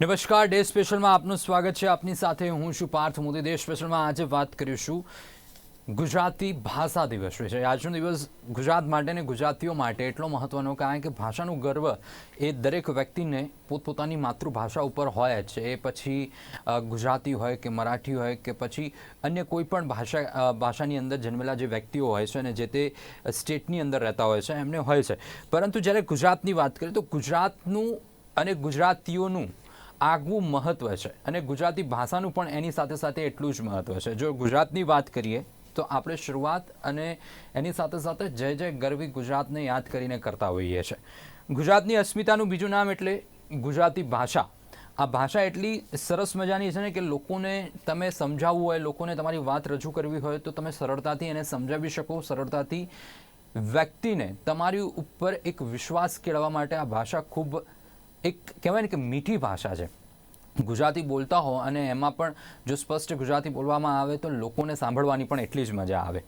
નમસ્કાર, ડે સ્પેશલમાં આપનું સ્વાગત છે. આપની સાથે હું છું પાર્થ મોદી. ડે સ્પેશલમાં આજે વાત કરીશું ગુજરાતી ભાષા દિવસ વિશે. આજનો દિવસ ગુજરાત માટે ને ગુજરાતીઓ માટે એટલો મહત્ત્વનો કારણ કે ભાષાનું ગર્વ એ દરેક વ્યક્તિને પોતપોતાની માતૃભાષા ઉપર હોય છે. એ પછી ગુજરાતી હોય કે મરાઠી હોય કે પછી અન્ય કોઈ પણ ભાષા ભાષાની અંદર જન્મેલા જે વ્યક્તિઓ હોય છે અને જે તે સ્ટેટની અંદર રહેતા હોય છે, એમને હોય છે. પરંતુ જ્યારે ગુજરાતની વાત કરીએ તો ગુજરાતનું અને ગુજરાતીઓનું આગવું મહત્વ છે. અને ગુજરાતી ભાષાનું પણ એની સાથે સાથે એટલું જ મહત્વ છે. જો ગુજરાતની વાત કરીએ, તો આપણે શરૂઆત અને એની સાથે સાથે જય જય ગરવી ગુજરાતને યાદ કરીને કરતા હોઈએ છીએ ગુજરાતની અસ્મિતાનું બીજું નામ એટલે ગુજરાતી ભાષા. આ ભાષા એટલી સરસ મજાની છે ને કે લોકોને તમે સમજાવવું હોય, લોકોને તમારી વાત રજૂ કરવી હોય, તો તમે સરળતાથી એને સમજાવી શકો. સરળતાથી વ્યક્તિને તમારી ઉપર એક વિશ્વાસ કેળવવા માટે આ ભાષા ખૂબ એક કહેવાય ને કે મીઠી ભાષા છે. ગુજરાતી બોલતા હો અને એમાં પણ જો સ્પષ્ટ ગુજરાતી બોલવામાં આવે તો લોકોને સાંભળવાની પણ એટલી જ મજા આવે.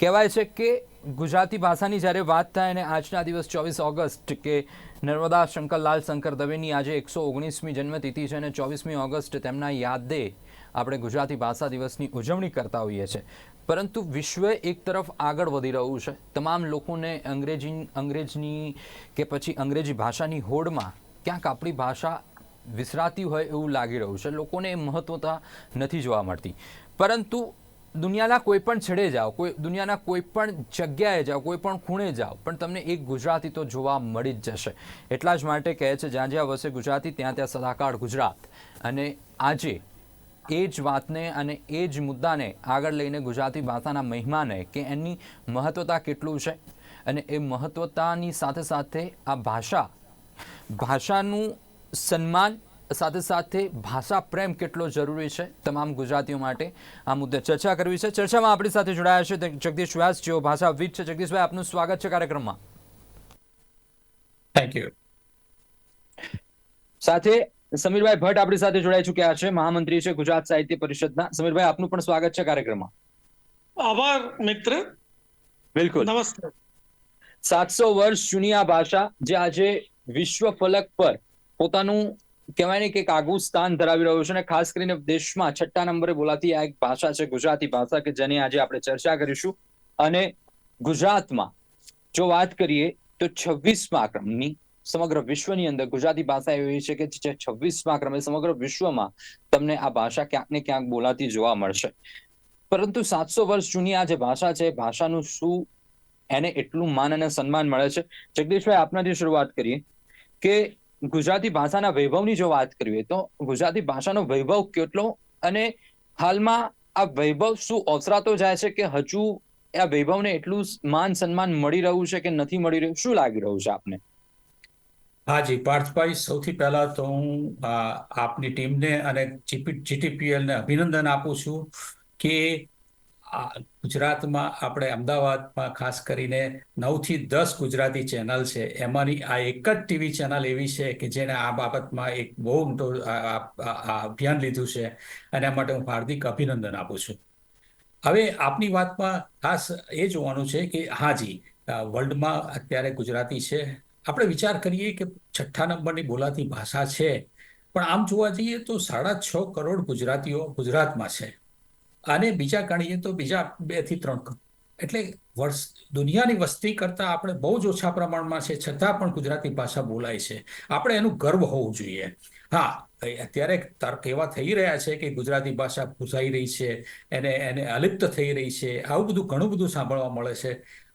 કહેવાય છે કે ગુજરાતી ભાષાની જ્યારે વાત થાય અને આજના દિવસ ચોવીસ ઓગસ્ટ કે નર્મદા શંકરલાલ શંકર દવેની આજે એકસો ઓગણીસમી જન્મતિથિ છે અને ચોવીસમી ઓગસ્ટ તેમના યાદે આપણે ગુજરાતી ભાષા દિવસની ઉજવણી કરતા હોઈએ છીએ. પરંતુ વિશ્વ એક તરફ આગળ વધી રહ્યું છે. તમામ લોકોને અંગ્રેજી, અંગ્રેજની કે પછી અંગ્રેજી ભાષાની હોડમાં ક્યાંક આપણી ભાષા વિસરાતી હોય એવું લાગી રહ્યું છે. લોકોને મહત્વતા નથી જોવા મળતી. પરંતુ દુનિયાના કોઈ પણ છેડે જાઓ, કોઈ દુનિયાના કોઈ પણ જગ્યાએ જાઓ, કોઈ પણ ખૂણે જાઓ, પણ તમને એક ગુજરાતી તો જોવા મળી જ જશે. એટલા જ માટે કહે છે, જ્યાં જ્યાં વસે ગુજરાતી, ત્યાં ત્યાં સદાકાળ ગુજરાત. અને આજે એ જ વાતને અને એ જ મુદ્દાને આગળ લઈને ગુજરાતી ભાષાના મહિમાને કે એની મહત્વતા કેટલું છે? અને એ મહત્વતાની સાથે સાથે આ ભાષા ભાષાનું સન્માન સાથે સાથે ભાષા પ્રેમ કેટલો જરૂરી છે? તમામ ગુજરાતીઓ માટે આ મુદ્દે ચર્ચા કરવી છે. ચર્ચામાં આપણી સાથે જોડાયા છે જગદીશ વ્યાસ જેઓ ભાષાવિદ છે. જગદીશભાઈ આપનું સ્વાગત છે કાર્યક્રમમાં. થેન્ક યુ સાથે સમીરભાઈ ભટ્ટ આપણી સાથે જોડાઈ ચુક્યા છે મહામંત્રી છે ગુજરાત સાહિત્ય પરિષદના. સમીરભાઈ આપનું પણ સ્વાગત છે કાર્યક્રમમાં. આભાર મિત્ર. બિલકુલ. નમસ્તે સાતસો વર્ષ જૂની આ ભાષા જે આજે વિશ્વ ફલક પર પોતાનું કહેવાય ને કે એક આગવું સ્થાન ધરાવી રહ્યું છે અને ખાસ કરીને દેશમાં છઠ્ઠા નંબરે બોલાતી આ એક ભાષા છે ગુજરાતી ભાષા કે જેની આજે આપણે ચર્ચા કરીશું. અને ગુજરાતમાં જો વાત કરીએ તો છવ્વીસમા ક્રમની સમગ્ર વિશ્વની અંદર ગુજરાતી ભાષા એવી છે કે જે છવ્વીસમા ક્રમે સમગ્ર વિશ્વમાં તમને આ ભાષા ક્યાંક ને ક્યાંક બોલાતી જોવા મળશે. પરંતુ સાતસો વર્ષ જૂની આ જે ભાષા છે, ભાષાનું શું એને એટલું માન અને સન્માન મળે છે? જગદીશભાઈ, આપનાથી શરૂઆત કરીએ કે ગુજરાતી ભાષાના વૈભવની જો વાત કરીએ તો ગુજરાતી ભાષાનો વૈભવ કેટલો અને હાલમાં આ વૈભવ શું ઓસરાતો જાય છે કે હજુ આ વૈભવને એટલું માન સન્માન મળી રહ્યું છે કે નથી મળી રહ્યું? શું લાગી રહ્યું છે આપને? હાજી, પાર્થભાઈ, સૌથી પહેલા તો હું આપની ટીમને અને જીટીપીએલને અભિનંદન આપું છું કે ગુજરાતમાં આપણે અમદાવાદમાં ખાસ કરીને નવથી દસ ગુજરાતી ચેનલ છે. એમાંની આ એક જ ટીવી ચેનલ એવી છે કે જેણે આ બાબતમાં એક બહુ મોટો અભિયાન લીધું છે અને આ માટે હું હાર્દિક અભિનંદન આપું છું. હવે આપની વાતમાં ખાસ એ જોવાનું છે કે, હાજી વર્લ્ડમાં અત્યારે ગુજરાતી છે આપણે વિચાર કરીએ કે છઠ્ઠા નંબરની બોલાતી ભાષા છે, પણ આમ જોવા જઈએ તો સાડા છ કરોડ ગુજરાતીઓ ગુજરાતમાં છે. અને બીજા ગણીએ તો બીજા બેથી ત્રણ એટલે વર્ષ, દુનિયાની વસ્તી કરતાં આપણે બહુ જ ઓછા પ્રમાણમાં છે, છતાં પણ ગુજરાતી ભાષા બોલાય છે. આપણે એનું ગર્વ હોવું જોઈએ. હા અત્યારે તર્ક એવા થઈ રહ્યા છે કે ગુજરાતી ભાષા ભૂસાઈ રહી છે, એને એને અલિપ્ત થઈ રહી છે, આવું બધું ઘણું બધું સાંભળવા મળે છે.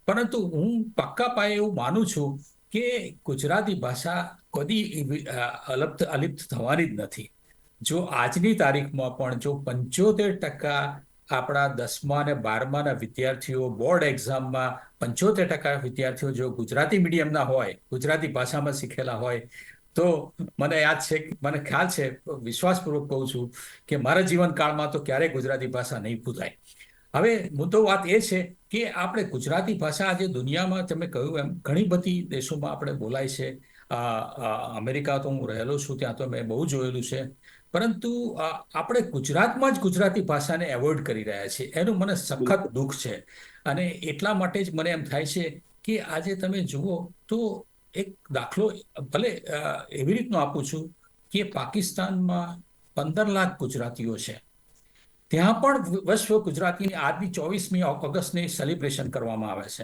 પરંતુ હું પક્કા પાયે એવું માનું છું કે ગુજરાતી ભાષા કદી અલપ્ત, અલિપ્ત થવાની જ નથી. જો આજની તારીખમાં પણ જો પંચોતેર ટકા આપણા દસમા અને બારમાના વિદ્યાર્થીઓ બોર્ડ એક્ઝામમાં પંચોતેર ટકા વિદ્યાર્થીઓ જો ગુજરાતી મીડિયમના હોય, ગુજરાતી ભાષામાં શીખેલા હોય, તો મને યાદ છે, મને ખ્યાલ છે, વિશ્વાસપૂર્વક કહું છું કે મારા જીવનકાળમાં તો ક્યારેય ગુજરાતી ભાષા નહીં ભૂલાય. હવે મુદ્દો વાત એ છે કે આપણે ગુજરાતી ભાષા આજે દુનિયામાં તમે કહ્યું એમ ઘણી બધી દેશોમાં આપણે બોલાય છે. અમેરિકા તો હું રહેલો છું ત્યાં તો મેં બહુ જોયેલું છે. પરંતુ આપણે ગુજરાતમાં જ ગુજરાતી ભાષાને એવોઇડ કરી રહ્યા છીએ. એનું મને સખત દુઃખ છે. અને એટલા માટે જ મને એમ થાય છે કે આજે તમે જુઓ તો એક દાખલો ભલે એવી રીતનો આપું છું કે પાકિસ્તાનમાં પંદર લાખ ગુજરાતીઓ છે. ત્યાં પણ વિશ્વ ગુજરાતીની આજની ચોવીસમી ઓગસ્ટની સેલિબ્રેશન કરવામાં આવે છે.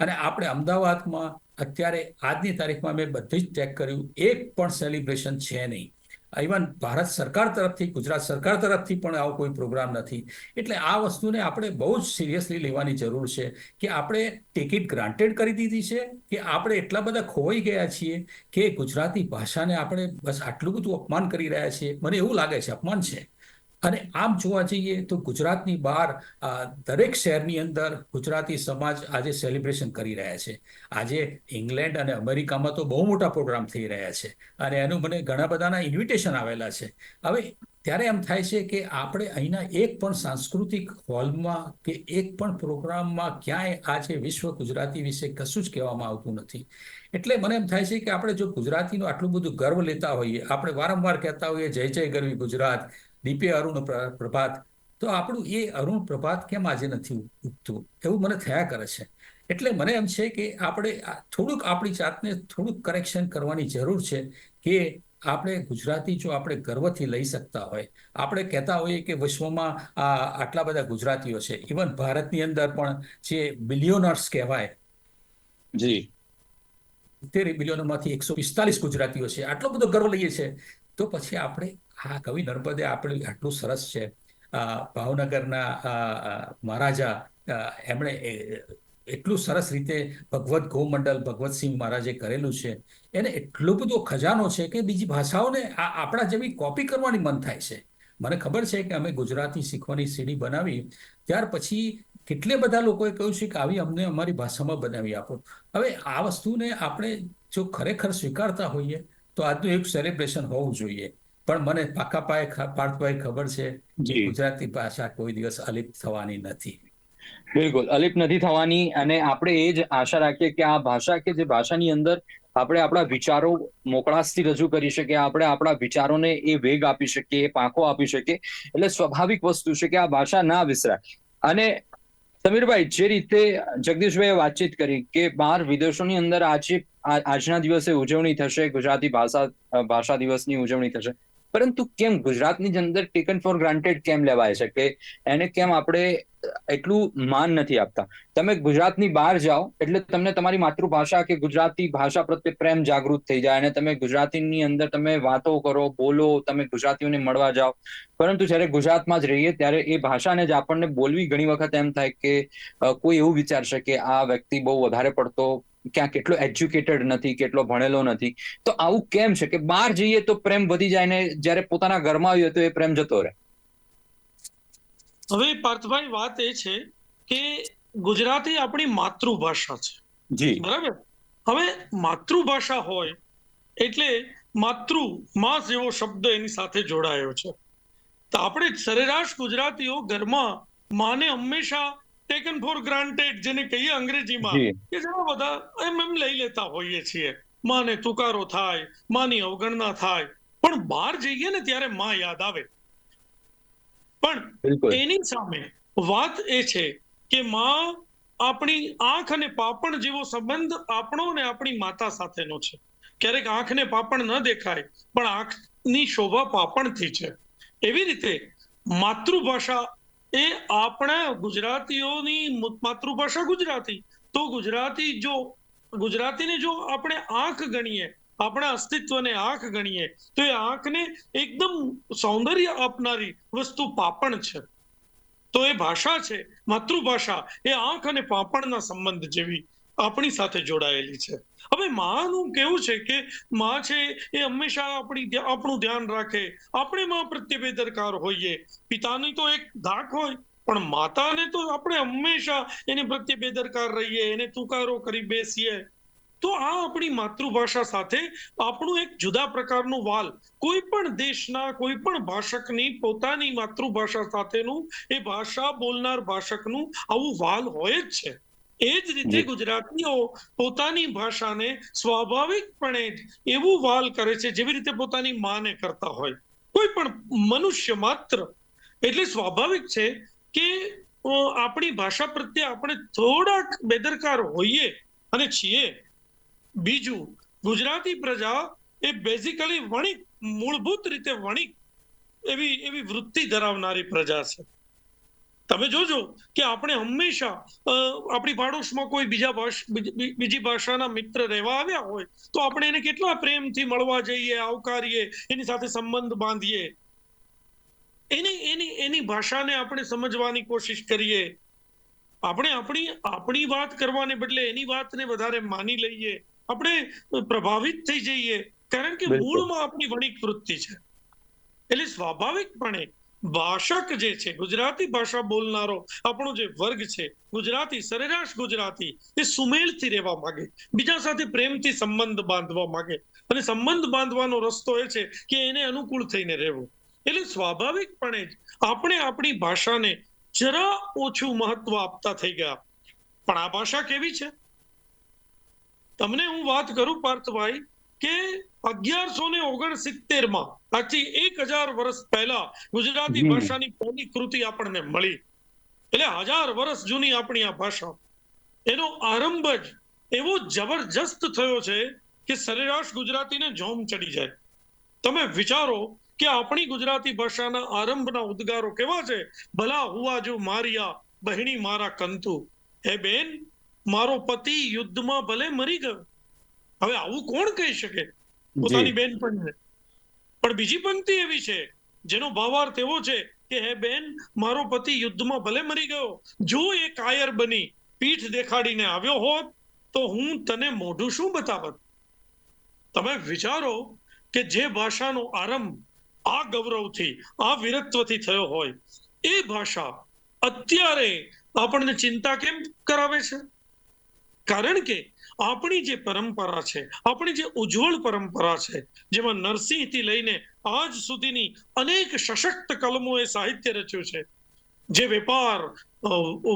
અને આપણે અમદાવાદમાં અત્યારે આજની તારીખમાં મેં બધી જ ચેક કર્યું, એક પણ સેલિબ્રેશન છે નહીં. ઇવન ભારત સરકાર તરફથી, ગુજરાત સરકાર તરફથી પણ આવો કોઈ પ્રોગ્રામ નથી. એટલે આ વસ્તુને આપણે બહુ જ સિરિયસલી લેવાની જરૂર છે કે આપણે ટિકિટ ગ્રાન્ટેડ કરી દીધી છે, કે આપણે એટલા બધા ખોવાઈ ગયા છીએ કે ગુજરાતી ભાષાને આપણે બસ આટલું બધું અપમાન કરી રહ્યા છીએ. મને એવું લાગે છે, અપમાન છે. અને આમ જોવા જઈએ તો ગુજરાતની બહાર દરેક શહેરની અંદર ગુજરાતી સમાજ આજે સેલિબ્રેશન કરી રહ્યા છે. આજે ઇંગ્લેન્ડ અને અમેરિકામાં તો બહુ મોટા પ્રોગ્રામ થઈ રહ્યા છે અને એનું મને ઘણા બધાના ઇન્વિટેશન આવેલા છે. હવે ત્યારે એમ થાય છે કે આપણે અહીંના એક પણ સાંસ્કૃતિક હોલમાં કે એક પણ પ્રોગ્રામમાં ક્યાંય આજે વિશ્વ ગુજરાતી વિશે કશું જ કહેવામાં આવતું નથી. એટલે મને એમ થાય છે કે આપણે જો ગુજરાતીનું આટલું બધું ગર્વ લેતા હોઈએ, આપણે વારંવાર કહેતા હોઈએ, જય જય ગરવી ગુજરાત દીપે અરુણ પ્રભાત. તો આપણું એ અરુણ પ્રભાત કેમ આજે નથી ઉગતું? એવું મને થયા કરે છે. એટલે મને એમ છે કે આપણે થોડુંક આપણી જાતને થોડુંક કરેક્શન કરવાની જરૂર છે કે આપણે ગુજરાતી જો આપણે ગર્વથી લઈ શકતા હોય આપણે કહેતા હોઈએ કે વિશ્વમાં આ આટલા બધા ગુજરાતીઓ છે. ઇવન ભારતની અંદર પણ જે બિલિયોનર્સ કહેવાય. જી. તેર બિલિયનોમાંથી એકસો પિસ્તાલીસ ગુજરાતીઓ છે. આટલો બધો ગર્વ લઈએ છે. તો પછી આપણે આ કવિ, નર્મદે આપણે આટલું સરસ છે. ભાવનગરના મહારાજા એમણે એટલું સરસ રીતે ભગવત ગૌમંડલ ભગવતસિંહ મહારાજે કરેલું છે. એને એટલો બધો ખજાનો છે કે બીજી ભાષાઓને આપણા જેવી કોપી કરવાની મન થાય છે. મને ખબર છે કે અમે ગુજરાતી શીખવાની સીડી બનાવી, ત્યાર પછી કેટલે બધા લોકોએ કહ્યું છે કે આવી અમને અમારી ભાષામાં બનાવી આપો. હવે આ વસ્તુને આપણે જો ખરેખર સ્વીકારતા હોઈએ, તો આજનું એક સેલિબ્રેશન હોવું જોઈએ. પણ મને પાકા પાયે પાર્થભાઈ ખબર છે ગુજરાતી ભાષા કોઈ દિવસ અલિપ્ત થવાની નથી. બિલકુલ અલિપ નથી થવાની અને આપણે એ જ આશા રાખીએ કે આ ભાષા કે જે ભાષાની અંદર આપણે આપણા વિચારો મોકળાશથી રજૂ કરી શકીએ આપણે આપણા વિચારોને એ વેગ આપી શકીએ એ પાંખો આપી શકીએ એટલે સ્વાભાવિક વસ્તુ છે કે આ ભાષા ના વિસરાય. અને સમીરભાઈ જે રીતે જગદીશભાઈએ વાતચીત કરી કે બહાર વિદેશોની અંદર આજે આજના દિવસે ઉજવણી થશે ગુજરાતી ભાષા ભાષા દિવસની ઉજવણી થશે પરંતુ કેમ ગુજરાતની અંદર ટેકન ફોર ગ્રાન્ટેડ કેમ લેવાય છે કે એને કેમ આપણે એટલું માન નથી આપતા? તમે ગુજરાતની બહાર જાઓ એટલે તમને તમારી માતૃભાષા કે ગુજરાતી ભાષા પ્રત્યે પ્રેમ જાગૃત થઈ જાય અને તમે ગુજરાતીની અંદર તમે વાતો કરો, બોલો, તમે ગુજરાતીઓને મળવા જાઓ. પરંતુ જ્યારે ગુજરાતમાં જ રહીએ ત્યારે એ ભાષાને જ આપણને બોલવી ઘણી વખત એમ થાય કે કોઈ એવું વિચારશે કે આ વ્યક્તિ બહુ વધારે પડતો ક્યાં કેટલો એજ્યુકેટેડ નથી કેટલો ભણેલો નથી. તો આવું કેમ છે કે બહાર જઈએ તો પ્રેમ વધી જાય ને જ્યારે પોતાના ઘરમાં આવીએ તો એ પ્રેમ જતો રહે. હવે પાર્થભાઈ વાત એ છે કે ગુજરાતી આપણી માતૃભાષા છે. જી. બરાબર? હવે માતૃભાષા હોય એટલે માતૃ માં જેવો શબ્દ એની સાથે જોડાયો છે. તો આપણે સરેરાશ ગુજરાતીઓ ઘરમાં માને હંમેશા ટેકન ફોર ગ્રાન્ટેડ જેને કહીએ અંગ્રેજીમાં. કે ઘણા બધા એમ એમ લઈ લેતા હોઈએ છીએ. માને તુકારો થાય માની અવગણના થાય. પણ બહાર જઈએ ને ત્યારે માં યાદ આવે. પણ એની સામે વાત એ છે કે માં આપણી આંખ અને પાપણ જેવો સંબંધ આપણો ને આપણી માતા સાથેનો છે. ક્યારેક આંખને પાપણ ન દેખાય પણ આંખની શોભા પાપણથી છે. એવી રીતે માતૃભાષા એ આપણા ગુજરાતીઓની માતૃભાષા ગુજરાતી. તો ગુજરાતી જો, ગુજરાતીને જો આપણે આંખ ગણીએ, આપણા અસ્તિત્વને આંખ ગણીએ, તો એ આંખને એકદમ સૌંદર્ય આપનારી વસ્તુ પાપણ છે. તો એ ભાષા છે, માતૃભાષા. એ આંખ અને પાપણના સંબંધ જેવી આપણી સાથે જોડાયેલી છે. હવે માનું કેવું છે કે માં છે એ હંમેશા આપણી આપણું ધ્યાન રાખે. આપણે માં પ્રત્યે બેદરકાર હોઈએ. પિતાની તો એક ધાક હોય, પણ માતાને તો આપણે હંમેશા એની પ્રત્યે બેદરકાર રહીએ, એને તુકારો કરી બેસીએ. તો આ આપણી માતૃભાષા સાથે આપણું એક જુદા પ્રકારનું વાલ, કોઈ પણ દેશના, કોઈ પણ ભાષકની પોતાની માતૃભાષા સાથેનું એ ભાષા બોલનાર ભાષકનું આવું વાલ હોય જ છે. એ જ રીતે ગુજરાતીઓ પોતાની ભાષાને સ્વાભાવિકપણે એવું વાલ કરે છે જેવી રીતે પોતાની માને કરતા હોય. કોઈ પણ મનુષ્ય માત્ર એટલે સ્વાભાવિક છે કે આપણી ભાષા પ્રત્યે આપણે થોડાક બેદરકાર હોઈએ અને છીએ. બીજું ગુજરાતી પ્રજા એ બેઝિકલી વણિક મૂળભૂત રીતે વણિક એવી એવી વૃત્તિ ધરાવનારી પ્રજા છે. તમે જોજો કે આપણે હંમેશા આપણી પાડોશમાં કોઈ બીજા બીજી- ભાષાના મિત્ર રહેવા આવ્યા હોય તો આપણે એને કેટલા પ્રેમથી મળવા જઈએ આવકારીએ એની સાથે સંબંધ બાંધીએ. એની એની એની ભાષાને આપણે સમજવાની કોશિશ કરીએ. આપણે આપણી આપણી વાત કરવાને બદલે એની વાતને વધારે માની લઈએ. આપણે પ્રભાવિત થઈ જઈએ. કારણ કે મૂળમાં આપણી વણિક વૃત્તિ છે. એટલે સ્વાભાવિકપણે ભાષક જે છે, ગુજરાતી ભાષા બોલનારો આપણો જે વર્ગ છે, ગુજરાતી, સરેરાશ ગુજરાતી, એ સુમેળથી રહેવા માંગે. બીજા સાથે પ્રેમથી સંબંધ બાંધવા માંગે. અને સંબંધ બાંધવાનો રસ્તો એ છે કે એને અનુકૂળ થઈને રહેવું. એટલે સ્વાભાવિકપણે જ આપણે આપણી ભાષાને જરા ઓછું મહત્વ આપતા થઈ ગયા. પણ આ ભાષા કેવી છે? તમને હું વાત કરું, પાર્થભાઈ કે અગિયારસો ને ઓગણસિત્તેરમાં આજથી એક હજાર વર્ષ પહેલા ગુજરાતી ભાષાની પહેલી કૃતિ આપણને મળી. એટલે હજાર વર્ષ જૂની આપણી આ ભાષા. એનો આરંભ જ એવો જબરજસ્ત થયો છે કે સરેરાશ ગુજરાતીને જોમ ચડી જાય. તમે વિચારો કે આપણી ગુજરાતી ભાષાના આરંભના ઉદ્ગારો કેવા છે? ભલા હુવા જો મારિયા બહેણી મારા કંતુ. હે બેન મારો પતિ યુદ્ધમાં ભલે મરી ગયો. હવે આવું કોણ કહી શકે? પોતાની બેન પણ પણ બીજી પંક્તિ એવી છે જેનો ભાવાર્થ એવો છે કે હે બેન મારો પતિ યુદ્ધમાં ભલે મરી ગયો જો એ કાયર બની પીઠ દેખાડીને આવ્યો હોત તો હું તને મોઢું શું બતાવત? તમે વિચારો કે જે ભાષાનો આરંભ આ ગૌરવથી આ વીરત્વથી થયો હોય એ ભાષા અત્યારે આપણને ચિંતા કેમ કરાવે છે? કારણ કે આપણી જે પરંપરા છે, આપણી જે ઉજ્જવળ પરંપરા છે, જેમાં નરસિંહથી લઈને આજ સુધીની અનેક સશક્ત કલમોએ સાહિત્ય રચ્યું છે. જે વેપાર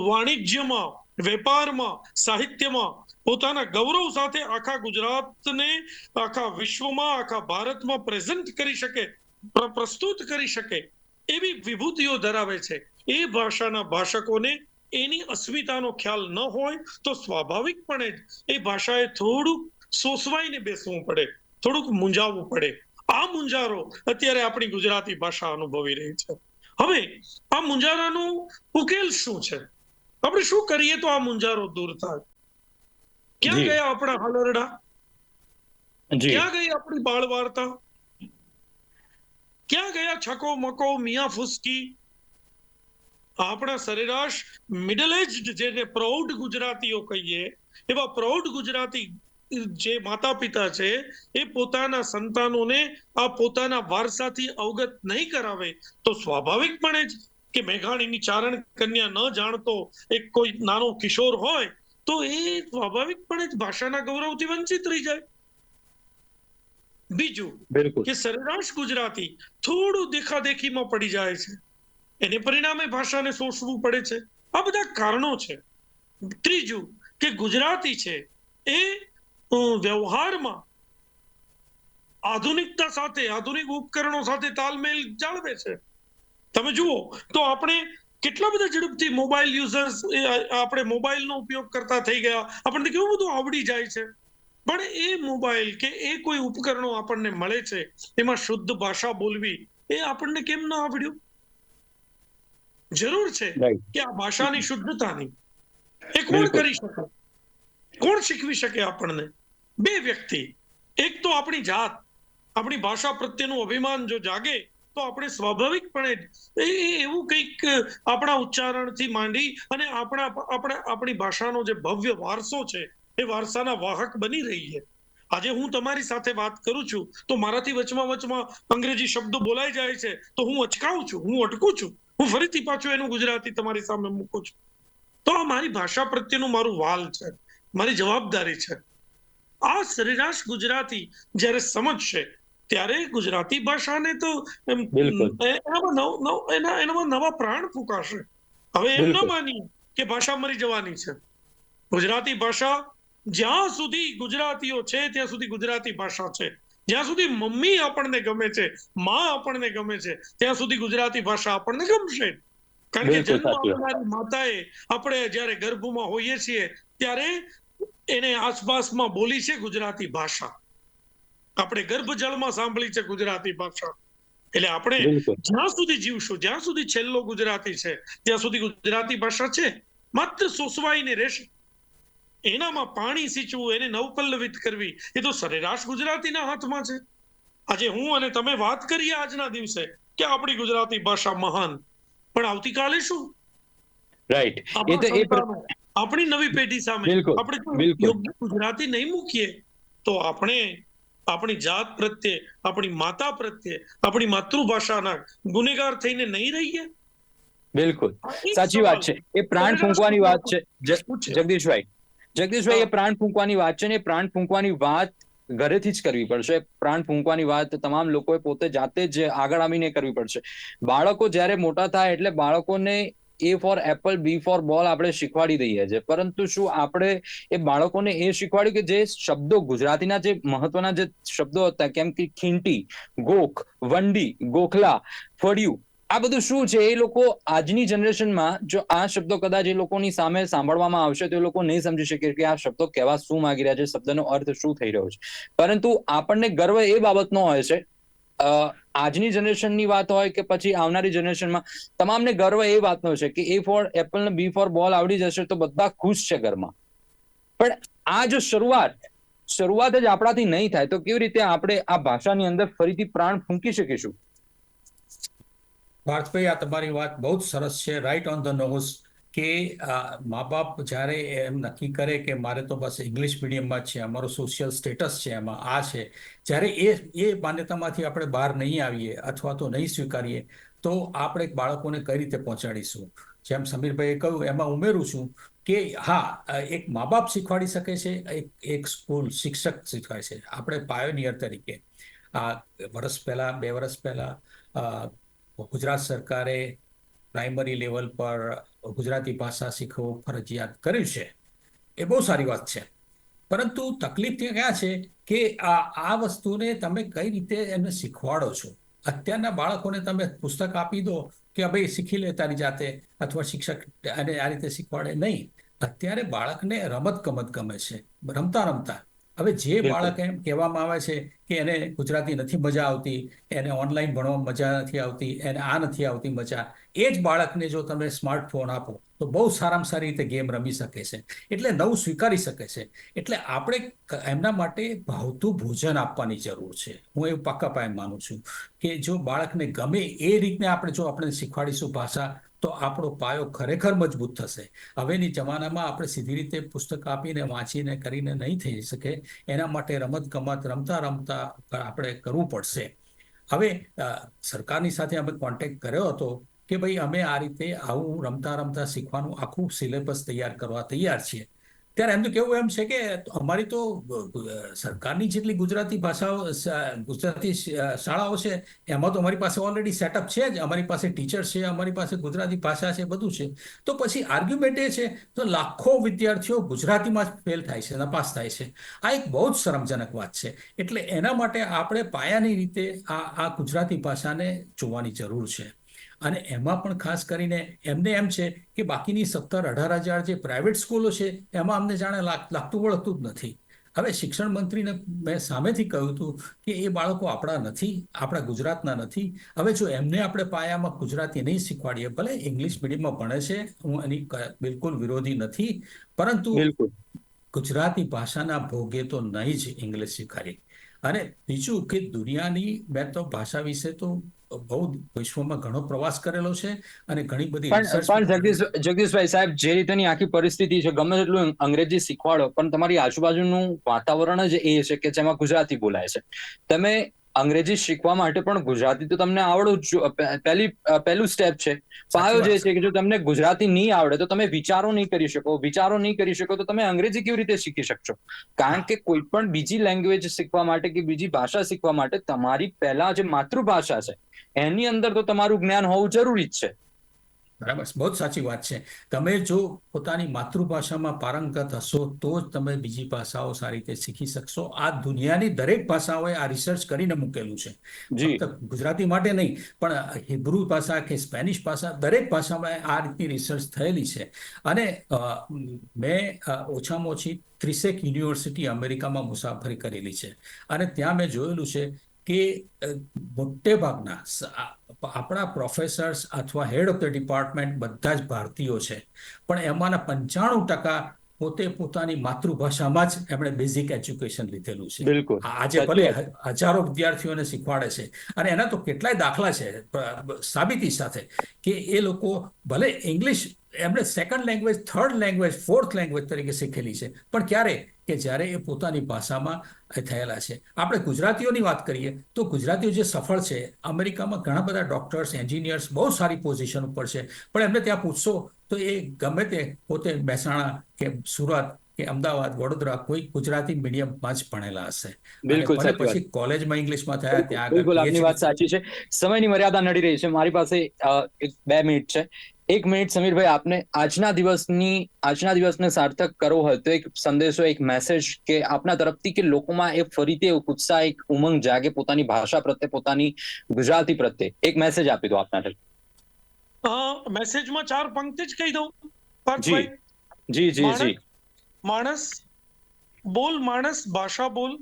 વાણિજ્યમાં, વેપારમાં, સાહિત્યમાં પોતાના ગૌરવ સાથે આખા ગુજરાતને, આખા વિશ્વમાં, આખા ભારતમાં પ્રેઝન્ટ કરી શકે, પ્ર- પ્રસ્તુત કરી શકે એવી વિભૂતિઓ ધરાવે છે. એ ભાષાના ભાષકોને એની અસ્મિતાનો ખ્યાલ ન હોય તો સ્વાભાવિકપણે એ ભાષાએ થોડુંક સોસવાઈને બેસવું પડે થોડુંક મૂંઝાવવું પડે. આ મુંજારો અત્યારે આપણી ગુજરાતી ભાષા અનુભવી રહી છે. હવે આ મુંજારાનું ઉકેલ શું છે? આપણે શું કરીએ તો આ મુંજારો દૂર થાય? ક્યાં ગયા આપણા હાલરડા? ક્યાં ગઈ આપણી બાળ વાર્તા ક્યાં ગયા છકો મકો મિયા ફુસકી? આપણા સરેરાશ મિડલ એજ્ડ જેને પ્રૌઢ ગુજરાતીઓ કહીએ એવા પ્રૌઢ ગુજરાતી જે માતા પિતા છે એ પોતાના સંતાનોને આ પોતાના વારસાથી અવગત નહીં કરાવે તો સ્વાભાવિકપણે જ કે મેઘાણીની ચારણ કન્યા ન જાણતો એક કોઈ નાનો કિશોર હોય તો એ સ્વાભાવિકપણે જ ભાષાના ગૌરવથી વંચિત રહી જાય. બીજું કે સરેરાશ ગુજરાતી થોડું દેખાદેખીમાં પડી જાય છે. એને પરિણામે ભાષાને શોષવું પડે છે. આ બધા કારણો છે. ત્રીજું કે ગુજરાતી છે એ વ્યવહારમાં આધુનિકતા સાથે, આધુનિક ઉપકરણો સાથે તાલમેલ જાળવે છે. તમે જુઓ, તો આપણે કેટલા બધા ઝડપથી મોબાઈલ યુઝર્સ આપણે મોબાઈલનો ઉપયોગ કરતા થઈ ગયા. આપણને કેવું બધું આવડી જાય છે. પણ એ મોબાઈલ કે એ કોઈ ઉપકરણો આપણને મળે છે, એમાં શુદ્ધ ભાષા બોલવી, એ આપણને કેમ ન આવડ્યું? જરૂર છે કે આ ભાષાની શુદ્ધતાની. એ કોણ કરી શકે? કોણ શીખવી શકે આપણને? બે વ્યક્તિ. એક તો આપણી જાત. આપણી ભાષા પ્રત્યેનું અભિમાન જો જાગે તો આપણે સ્વાભાવિકપણે એ એવું કંઈક આપણા ઉચ્ચારણથી માંડી અને આપણા આપણા આપણી ભાષાનો જે ભવ્ય વારસો છે એ વારસાના વાહક બની રહીએ. આજે હું તમારી સાથે વાત કરું છું તો મારાથી વચમાં વચમાં અંગ્રેજી શબ્દો બોલાઈ જાય છે તો હું અચકાઉં છું હું અટકું છું. હું ફરીથી પાછું એનું ગુજરાતી તમારી સામે મૂકું છું. તો આ મારી ભાષા પ્રત્યેનું મારું વાલ છે મારી જવાબદારી છે. આ સરેરાશ ગુજરાતી જ્યારે સમજશે ત્યારે ગુજરાતી ભાષાને તો એનામાં નવ નવ એના એનામાં નવા પ્રાણ ફૂંકાશે. હવે એમ ન માની કે ભાષા મરી જવાની છે. ગુજરાતી ભાષા જ્યાં સુધી ગુજરાતીઓ છે ત્યાં સુધી ગુજરાતી ભાષા છે. જ્યાં સુધી મમ્મી આપણને ગમે છે માં આપણને ગમે છે ત્યાં સુધી ગુજરાતી ભાષા આપણને ગમશે. કારણ કે જન્મ આપનારી માતાએ આપણે જ્યારે ગર્ભમાં હોઈએ છીએ ત્યારે એને આસપાસમાં બોલી છે ગુજરાતી ભાષા. આપણે ગર્ભજળમાં સાંભળી છે ગુજરાતી ભાષા. એટલે આપણે જ્યાં સુધી જીવશું જ્યાં સુધી છેલ્લો ગુજરાતી છે ત્યાં સુધી ગુજરાતી ભાષા છે. માત્ર સોસવાઈને રહેશે. એનામાં પાણી સિંચવું એને નવપલ્લવિત કરવી એ તો સરેરાશ ગુજરાતીના હાથમાં છે. આજે હું અને તમે વાત કરીએ આજના દિવસે કે આપણી ગુજરાતી ભાષા મહાન. પણ આવતીકાલે શું? રાઈટ એ તો એ આપણી નવી પેઢી સામે. આપણે યોગ્ય ગુજરાતી નહીં મૂકીએ તો આપણે આપણી જાત પ્રત્યે આપણી માતા પ્રત્યે આપણી માતૃભાષાના ગુનેગાર થઈને નહીં રહીએ? બિલકુલ. સાચી વાત છે. એ પ્રાણ ફૂંકવાની વાત છે? જગદીશભાઈ જગદીશભાઈ એ પ્રાણ ફૂંકવાની વાત છે ને પ્રાણ ફૂંકવાની વાત ઘરેથી જ કરવી પડશે. પ્રાણ ફૂંકવાની વાત તમામ લોકોએ પોતે જાતે જ આગળ આવીને કરવી પડશે. બાળકો જ્યારે મોટા થાય એટલે બાળકોને A for apple B for ball આપણે શીખવાડી દઈએ છીએ. પરંતુ શું આપણે એ બાળકોને એ શીખવાડ્યું કે જે શબ્દો ગુજરાતીના જે મહત્વના જે શબ્દો હતા કેમ કે ખીંટી ગોખ વંડી ગોખલા ફળિયું આ બધું શું છે? એ લોકો આજની જનરેશનમાં જો આ શબ્દો કદાચ એ લોકોની સામે સાંભળવામાં આવશે તો એ લોકો નહીં સમજી શકે કે આ શબ્દો કહેવા શું માંગી રહ્યા છે, શબ્દનો અર્થ શું થઈ રહ્યો છે. પરંતુ આપણને ગર્વ એ બાબતનો હોય છે આજની જનરેશનની વાત હોય કે પછી આવનારી જનરેશનમાં તમામને ગર્વ એ વાતનો છે કે એ ફોર એપલ ને બી ફોર બોલ આવડી જશે તો બધા ખુશ છે ઘરમાં. પણ આ જો શરૂઆત શરૂઆત જ આપણાથી નહીં થાય તો કેવી રીતે આપણે આ ભાષાની અંદર ફરીથી પ્રાણ ફૂંકી શકીશું? પાર્થભાઈ આ તમારી વાત બહુ જ સરસ છે. રાઈટ ઓન ધ નોઝ કે મા બાપ જ્યારે એમ નક્કી કરે કે મારે તો બસ ઇંગ્લિશ મીડિયમમાં છે, અમારું સોશિયલ સ્ટેટસ છે, એમાં આ છે. જ્યારે એ એ માન્યતામાંથી આપણે બહાર નહીં આવીએ અથવા તો નહીં સ્વીકારીએ, તો આપણે બાળકોને કઈ રીતે પહોંચાડીશું? જેમ સમીરભાઈએ કહ્યું, એમાં ઉમેરું છું કે હા, એક મા બાપ શીખવાડી શકે છે, એક એક સ્કૂલ શિક્ષક શીખવાય છે. આપણે પાયોનિયર તરીકે. આ વર્ષ પહેલા, બે વર્ષ પહેલા ગુજરાત સરકારે પ્રાઇમરી લેવલ પર ગુજરાતી ભાષા શીખવું ફરજિયાત કર્યું છે. એ બહુ સારી વાત છે. પરંતુ તકલીફ ત્યાં ક્યાં છે કે આ આ વસ્તુને તમે કઈ રીતે એમને શીખવાડો છો? અત્યારના બાળકોને તમે પુસ્તક આપી દો કે ભાઈ શીખી લે તારી જાતે, અથવા શિક્ષક અને આ રીતે શીખવાડે નહીં. અત્યારે બાળકને રમત ગમત ગમે છે. રમતા રમતા. હવે જે બાળક એમ કહેવામાં આવે છે કે એને ગુજરાતી નથી મજા આવતી એને ઓનલાઈન ભણવામાં મજા નથી આવતી એને આ નથી આવતી મજા એ જ બાળકને જો તમે સ્માર્ટફોન આપો તો બહુ સારામાં સારી રીતે ગેમ રમી શકે છે. એટલે નવું સ્વીકારી શકે છે. એટલે આપણે એમના માટે ભાવતું ભોજન આપવાની જરૂર છે. હું એવું પાક્કા પાયે માનું છું કે જો બાળકને ગમે એ રીતને આપણે જો આપણે શીખવાડીશું ભાષા તો આપણો પાયો ખરેખર મજબૂત થશે. હવેની જમાનામાં આપણે સીધી રીતે પુસ્તક આપીને, વાંચીને, કરીને નહીં થઈ શકે. એના માટે રમત ગમત, રમતા રમતા આપણે કરવું પડશે. હવે સરકારની સાથે અમે કોન્ટેક્ટ કર્યો હતો કે ભાઈ અમે આ રીતે આવું રમતા રમતા શીખવાનું આખું સિલેબસ તૈયાર કરવા તૈયાર છીએ. ત્યારે એમનું કેવું એમ છે કે અમારી તો સરકારની જેટલી ગુજરાતી ભાષાઓ ગુજરાતી શાળાઓ છે, એમાં તો અમારી પાસે ઓલરેડી સેટઅપ છે જ. અમારી પાસે ટીચર છે, અમારી પાસે ગુજરાતી ભાષા છે, બધું છે. તો પછી આર્ગ્યુમેન્ટ એ છે, તો લાખો વિદ્યાર્થીઓ ગુજરાતીમાં જ ફેલ થાય છે, નપાસ થાય છે. આ એક બહુ જ શરમજનક વાત છે. એટલે એના માટે આપણે પાયાની રીતે આ આ ગુજરાતી ભાષાને જોવાની જરૂર છે. અને એમાં પણ ખાસ કરીને એમને એમ છે કે બાકીની સત્તર અઢાર હજાર જે પ્રાઇવેટ સ્કૂલો છે એમાં અમને જાણે લાગતું વળગતું જ નથી. હવે શિક્ષણ મંત્રીને મેં સામેથી કહ્યું હતું કે એ બાળકો આપણા નથી આપણા ગુજરાતના નથી. હવે જો એમને આપણે પાયામાં ગુજરાતી નહીં શીખવાડીએ ભલે ઇંગ્લિશ મીડિયમમાં ભણે છે હું એની બિલકુલ વિરોધી નથી પરંતુ ગુજરાતી ભાષાના ભોગે તો નહીં જ ઇંગ્લિશ શીખાડી અને બીજું કે દુનિયાની મેં તો ભાષા વિશે તો બહુ વિશ્વમાં ઘણો પ્રવાસ કરેલો છે અને ઘણી બધી પણ જગદીશ જગદીશભાઈ સાહેબ જે રીતેની આખી પરિસ્થિતિ છે ગમે તેટલું અંગ્રેજી શીખવાડો પણ તમારી આજુબાજુનું વાતાવરણ જ એ છે કે જેમાં ગુજરાતી બોલાય છે. તમે અંગ્રેજી શીખવા માટે પણ ગુજરાતી તો તમને આવડવું જ પહેલી પહેલું સ્ટેપ છે. પાયો જે છે કે જો તમને ગુજરાતી નહીં આવડે તો તમે વિચારો નહીં કરી શકો. વિચારો નહીં કરી શકો તો તમે અંગ્રેજી કેવી રીતે શીખી શકશો? કારણ કે કોઈ પણ બીજી લેંગ્વેજ શીખવા માટે કે બીજી ભાષા શીખવા માટે તમારી પહેલા જે માતૃભાષા છે એની અંદર તો તમારું જ્ઞાન હોવું જરૂરી જ છે. બરાબર. બહુ જ સાચી વાત છે. તમે જો પોતાની માતૃભાષામાં પારંગત હશો તો જ તમે બીજી ભાષાઓ સારી રીતે શીખી શકશો. આ દુનિયાની દરેક ભાષાઓએ આ રિસર્ચ કરીને મૂકેલું છે. ગુજરાતી માટે નહીં પણ હિબ્રુ ભાષા કે સ્પેનિશ ભાષા દરેક ભાષામાં આ રીતની રિસર્ચ થયેલી છે. અને મેં ઓછામાં ઓછી ત્રીસેક યુનિવર્સિટી અમેરિકામાં મુસાફરી કરેલી છે. અને ત્યાં મેં જોયેલું છે કે મોટે ભાગના આપણા પ્રોફેસર્સ અથવા હેડ ઓફ ધ ડિપાર્ટમેન્ટ બધા જ ભારતીયો છે. પણ એમાંના પંચાણું ટકા પોતે પોતાની માતૃભાષામાં જ એમણે બેઝિક એજ્યુકેશન લીધેલું છે. આજે ભલે હજારો વિદ્યાર્થીઓને શીખવાડે છે. અને એના તો કેટલાય દાખલા છે સાબિતી સાથે કે એ લોકો ભલે ઇંગ્લિશ એમણે second language third language fourth language તરીકે શીખેલી છે પણ ક્યારે કે જ્યારે એ પોતાની ભાષામાં થયેલા છે. આપણે ગુજરાતીઓની વાત કરીએ તો ગુજરાતીઓ જે સફળ છે અમેરિકામાં ઘણા બધા ડોક્ટર્સ એન્જિનિયર્સ બહુ સારી પોઝિશન ઉપર છે. પણ એમને ત્યાં પૂછશો તો એ ગમે તે પોતે મહેસાણા કે સુરત કે અમદાવાદ વડોદરા કોઈ ગુજરાતી મીડિયમમાં જ ભણેલા હશે. બિલકુલ. પછી કોલેજમાં ઇંગ્લિશમાં થયા ત્યાં આગળ બિલકુલ આપની વાત સાચી છે. સમયની મર્યાદા નડી રહી છે. મારી પાસે એક બે મિનિટ છે. એક મિનિટ સમીરભાઈ આપને આજના દિવસની આજના દિવસને સાર્થક કરવો હોય તો એક સંદેશો એક મેસેજ કે આપના તરફથી કે લોકોમાં એ ફરીથી એક ઉત્સાહ એક ઉમંગ જાગે પોતાની ભાષા પ્રત્યે પોતાની ગુજરાતી પ્રત્યે. એક મેસેજ આપી દો આપના તરફ. મેસેજમાં ચાર પંક્તિ જ કહી દઉં. જી. જી જી જી. માણસ બોલ માણસ ભાષા બોલ.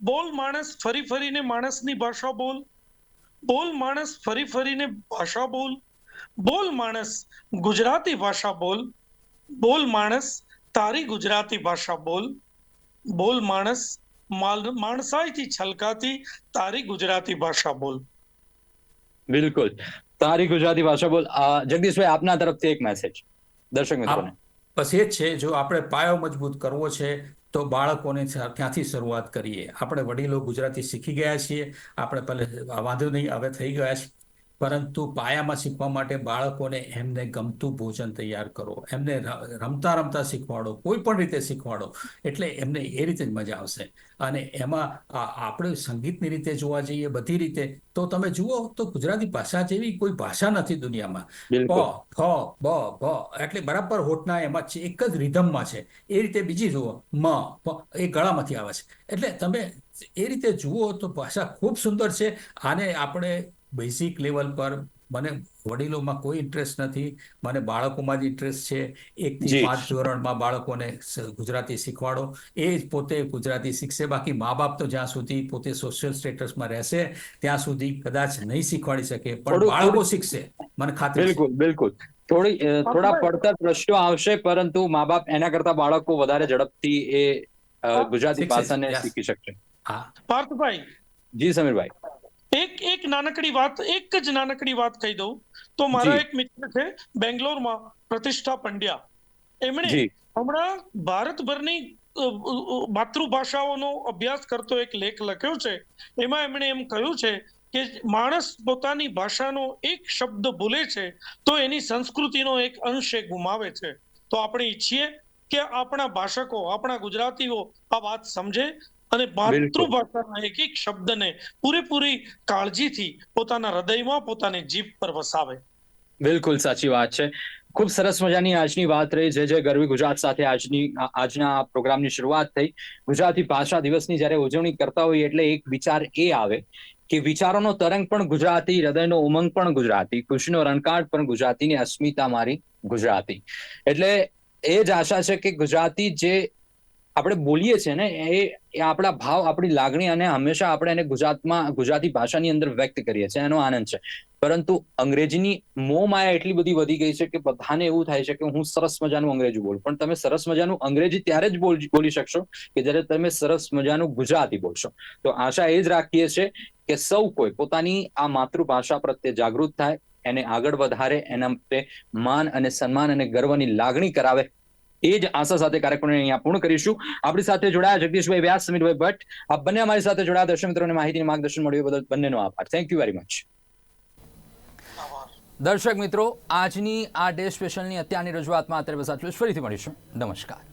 બોલ માણસ ફરી ફરીને માણસની ભાષા બોલ. બોલ માણસ ફરી ફરીને ભાષા બોલ. બોલ માણસ ગુજરાતી ભાષા બોલ. બોલ માણસ તારી ગુજરાતી ભાષા બોલ. બોલ માણસ માણસાઈથી છલકાતી તારી ગુજરાતી ભાષા બોલ. બિલકુલ. તારી ગુજરાતી ભાષા બોલ. જગદીશભાઈ આપના તરફથી એક મેસેજ દર્શક મિત્રોને. બસ એ જ છે જો આપણે પાયો મજબૂત કરવો છે તો બાળકોને ક્યાંથી શરૂઆત કરીએ? આપણે વડીલો ગુજરાતી શીખી ગયા છીએ આપણે પહેલે વાંધો નહીં હવે થઈ ગયા છે પરંતુ પાયામાં શીખવા માટે બાળકોને એમને ગમતું ભોજન તૈયાર કરો. એમને રમતા રમતા શીખવાડો કોઈ પણ રીતે શીખવાડો એટલે એમને એ રીતે જ મજા આવશે. અને એમાં આપણે સંગીતની રીતે જોવા જઈએ બધી રીતે તો તમે જુઓ તો ગુજરાતી ભાષા જેવી કોઈ ભાષા નથી દુનિયામાં. પ ફ બ ભ એટલે બરાબર હોઠના એમાં છે એક જ રિધમમાં છે. એ રીતે બીજી જુઓ મ પ એ ગળામાંથી આવે છે. એટલે તમે એ રીતે જુઓ તો ભાષા ખૂબ સુંદર છે. આને આપણે બેઝિક લેવલ પર મને વડીલોમાં કોઈ ઇન્ટરેસ્ટ નથી. મને બાળકોમાં જ ઇન્ટરેસ્ટ છે. એકથી પાંચ ધોરણમાં બાળકોને ગુજરાતી શીખવાડો. એ જ પોતે ગુજરાતી શીખશે. બાકી મા બાપ તો જ્યાં સુધી પોતે સોશિયલ સ્ટેટસમાં રહેશે ત્યાં સુધી કદાચ નહીં શીખવાડી શકે પણ બાળકો શીખશે. મને ખાતરી બિલકુલ બિલકુલ. થોડી થોડા પડતર પ્રશ્નો આવશે પરંતુ મા બાપ એના કરતા બાળકો વધારે ઝડપથી એ ગુજરાતી ભાષાને શીખી શકશે. હા. પાર્થભાઈ. જી સમીરભાઈ. એક એક નાનકડી વાત એક જ નાનકડી વાત કહી દઉં. તો મારા એક મિત્ર છે બેંગ્લોરમાં પ્રતિષ્ઠા પંડ્યા. એમણે હમણાં ભારતભરની માતૃભાષાઓનો અભ્યાસ કરતો એક લેખ લખ્યો છે. એમાં એમણે એમ કહ્યું છે કે માણસ પોતાની ભાષાનો એક શબ્દ ભૂલે છે તો એની સંસ્કૃતિનો એક અંશ એ ગુમાવે છે. તો આપણે ઈચ્છીએ કે આપણા ભાષકો આપણા ગુજરાતીઓ આ વાત સમજે અને માતૃભાષાના એક એક શબ્દને પૂરેપૂરી કાળજીથી પોતાના હૃદયમાં પોતાની જીભ પર વસાવે. બિલકુલ સાચી વાત છે. ખૂબ સરસ મજાની આજની વાત રહી. જે જે ગરવી ગુજરાત સાથે આજની આજના પ્રોગ્રામની શરૂઆત થઈ. ગુજરાતી ભાષા દિવસની જ્યારે ઉજવણી કરતા હોઈએ એટલે એક વિચાર એ આવે કે વિચારોનો તરંગ પણ ગુજરાતી હૃદયનો ઉમંગ પણ ગુજરાતી ખુશીનો રણકાટ પણ ગુજરાતી ને અસ્મિતા મારી ગુજરાતી. એટલે એ જ આશા છે કે ગુજરાતી જે આપણે બોલીએ છીએ ને, એ આપણા ભાવ, આપણી લાગણી અને હંમેશા આપણે એને ગુજરાતમાં, ગુજરાતી ભાષાની અંદર વ્યક્ત કરીએ છીએ, એનો આનંદ છે. પરંતુ અંગ્રેજીની મોહ માયા એટલી બધી વધી ગઈ છે કે બધાને એવું થાય છે કે હું સરસ મજાનું અંગ્રેજી બોલું. પણ તમે સરસ મજાનું અંગ્રેજી ત્યારે જ બોલ- શકશો કે જ્યારે તમે સરસ મજાનું ગુજરાતી બોલશો. તો આશા એ જ રાખીએ છીએ કે સૌ કોઈ પોતાની આ માતૃભાષા પ્રત્યે જાગૃત થાય, એને આગળ વધારે, એના માન અને સન્માન અને ગર્વની લાગણી કરાવે એ જ આશા સાથે કાર્યક્રમને અહીંયા પૂર્ણ કરીશું. આપણી સાથે જોડાયા જગદીશભાઈ વ્યાસ, સમીરભાઈ ભટ્ટ. આ બંને અમારી સાથે જોડાયા. દર્શક મિત્રોને માહિતી માર્ગદર્શન મળ્યું બદલ બંનેનો આભાર. થેન્ક યુ વેરી મચ દર્શક મિત્રો, આજની આ ડે સ્પેશિયલની અત્યારની રજૂઆતમાં અત્યારે બસ ફરીથી મળીશું. નમસ્કાર.